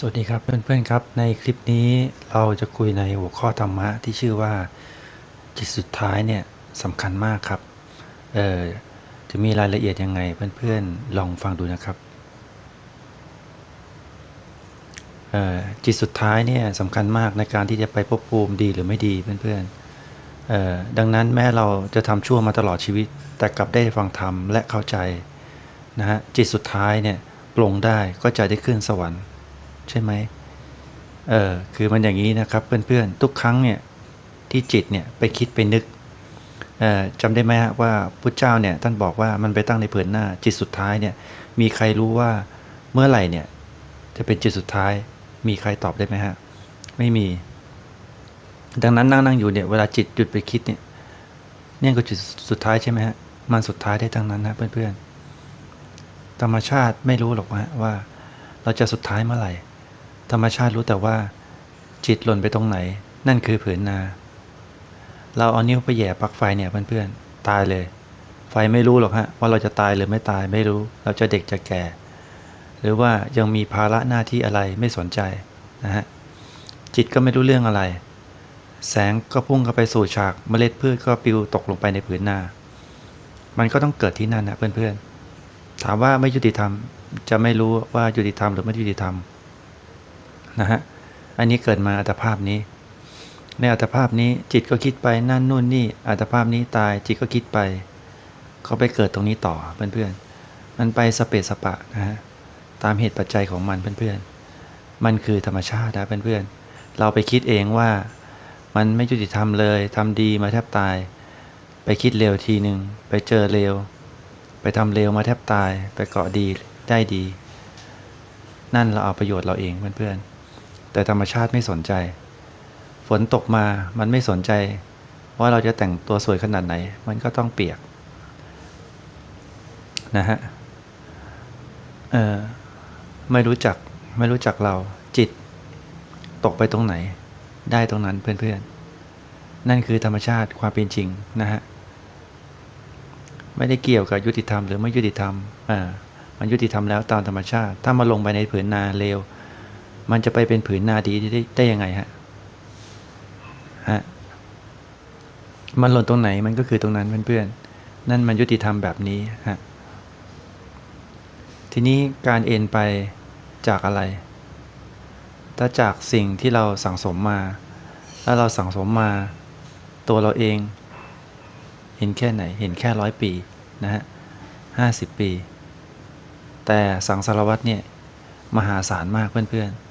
สวัสดีครับเพื่อนๆครับ ในคลิปนี้เราจะคุยในหัวข้อธรรมะที่ชื่อว่าจิตสุดท้ายเนี่ยสำคัญมากครับเออจะมีรายละเอียดยังไงเพื่อนๆลองฟังดูนะครับเออจิตสุดท้ายเนี่ยสำคัญมากในการที่จะไปภพภูมิดีหรือไม่ดีเพื่อนๆเอ่อดังนั้นแม้เราจะทำชั่วมาตลอดชีวิต แต่กลับได้ฟังธรรมและเข้าใจนะฮะจิตสุดท้ายเนี่ยปลงได้ก็จะได้ขึ้นสวรรค์ ใช่ไหมเออคือมันอย่างนี้นะครับเพื่อนๆ ทุกครั้งเนี่ยที่จิตเนี่ยไปคิดไปนึกเอ่อจำได้ไหมฮะว่าพุทธเจ้าเนี่ยท่านบอกว่ามันไปตั้งในเผืนหน้าจิตสุดท้ายเนี่ยมีใครรู้ว่าเมื่อไหร่เนี่ยจะเป็นจิตสุดท้ายมีใครตอบได้ไหมฮะไม่มี ดังนั้นนั่งนั่งอยู่เนี่ยเวลาจิตหยุดไปคิดเนี่ยเนี่ยก็จุดสุดท้ายใช่ไหมฮะมันสุดท้ายได้ทั้งนั้นนะเพื่อนๆธรรมชาติไม่รู้หรอกว่าว่าเราจะสุดท้ายเมื่อไหร่ ธรรมชาติรู้แต่ว่า จิตหล่นไปตรงไหน นั่นคือผืนนา เราเอานิ้วไปแย่ปลั๊กไฟเนี่ยเพื่อนๆตายเลย ไฟไม่รู้หรอกฮะว่าเราจะตายหรือไม่ตายไม่รู้ เราจะเด็กจะแก่ หรือว่ายังมีภาระหน้าที่อะไรไม่สนใจนะฮะจิตก็ไม่รู้เรื่องอะไร แสงก็พุ่งเข้าไปสู่ฉากเมล็ดพืชก็ปิวตกลงไปในผืนนา มันก็ต้องเกิดที่นั่นนะเพื่อนๆถามว่าไม่ยุติธรรมจะไม่รู้ว่ายุติธรรมหรือไม่ยุติธรรม นะฮะ อันนี้เกิดมาอัตภาพนี้ ในอัตภาพนี้จิตก็คิดไปนั่นนู่นนี่อัตภาพนี้ตายจิตก็คิดไปเขาไปเกิดตรงนี้ต่อเพื่อนๆ มันไปสเปสสปะนะฮะตามเหตุปัจจัยของมันเพื่อนๆ มันคือธรรมชาตินะเพื่อนๆ เราไปคิดเองว่ามันไม่ยุติธรรมเลยทำดีมาแทบตาย ไปคิดเร็วทีหนึ่งไปเจอเร็ว ไปทำเร็วมาแทบตาย ไปเกาะดีได้ดี นั่นเราเอาประโยชน์เราเองเพื่อนๆ แต่ธรรมชาติไม่สนใจ ฝนตกมามันไม่สนใจ ว่าเราจะแต่งตัวสวยขนาดไหน มันก็ต้องเปียกนะฮะเออไม่รู้จักไม่รู้จักเราจิต ตกไปตรงไหน ได้ตรงนั้นเพื่อนๆ นั่นคือธรรมชาติความเป็นจริงนะฮะไม่ได้เกี่ยวกับยุติธรรมหรือไม่ยุติธรรมอ่ามันยุติธรรมแล้วตามธรรมชาติ ถ้ามาลงไปในผืนนาเลว มันจะไปเป็นผืนนาดีได้ได้ยังไงฮะฮะมันหล่นตรงไหนมันก็คือตรงนั้นเพื่อนๆนั่นมันยุติธรรมแบบนี้ฮะทีนี้การเอ็นไปจากอะไร ถ้าจากสิ่งที่เราสั่งสมมาแล้วเราสั่งสมมาตัวเราเอง เห็นแค่ไหนเห็นแค่ร้อยปีนะฮะห้าสิบปี แต่สังสารวัตรเนี่ย มหาศาลมากเพื่อนๆ